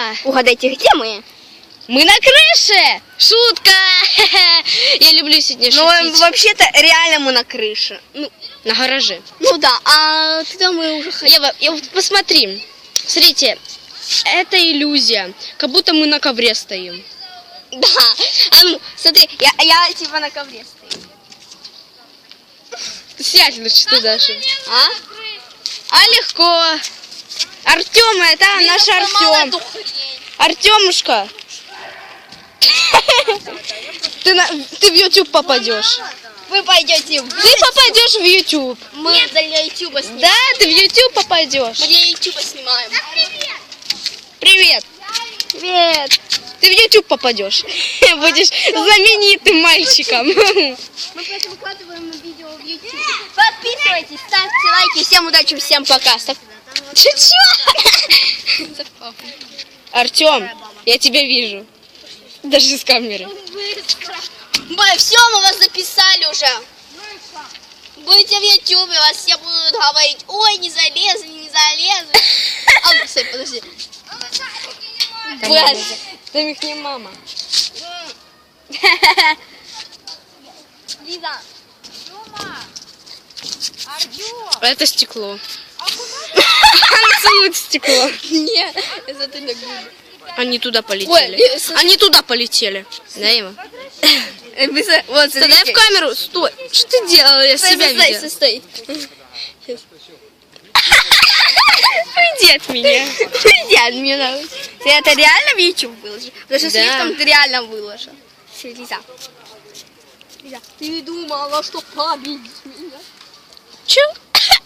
Да. Угадайте, где мы? Мы на крыше! Шутка! Я люблю сегодня Ну, шутить. вообще-то, реально мы на крыше. Ну, На гараже. ну да, а туда мы уже ходили. Ева, я вот посмотри. Смотрите, это иллюзия. Как будто мы на ковре стоим. Да. А ну, смотри, я, я типа на ковре стою. Сядь лучше туда же. А? А легко. Артем, это наш Артем. Артемушка. Ты, на, ты в YouTube попадешь. Вы пойдете в... Ты попадешь в YouTube. Мы для Ютуба снимаем. Да, ты в YouTube попадешь. Мы для Ютуба снимаем. Привет. Привет. Ты в YouTube попадешь. Будешь знаменитым мальчиком. Мы просто выкладываем видео в YouTube. Подписывайтесь, ставьте лайки. Всем удачи, всем пока. Став- Чё? Артем, я тебя вижу. Даже с камеры. все, мы вас записали уже. Будете в Ютубе, вас все будут говорить, ой, не залезли, не залезли. А, стой, подожди. Блядь. Там их не мама. Лиза. Это стекло. Целует стекло. Нет, это ты на губы. Они туда полетели. э, Они туда полетели. Да? Э, вы за- Вот, Тогда в камеру. Стой. Что ты делала? Я Стой, себя стой, видела. стой, стой. Уйди от меня. Иди от меня. Ты это реально в YouTube выложишь? Потому что Да. слишком ты реально выложил. Всё, Лиза. Лиза, ты думала, что победишь меня? Че?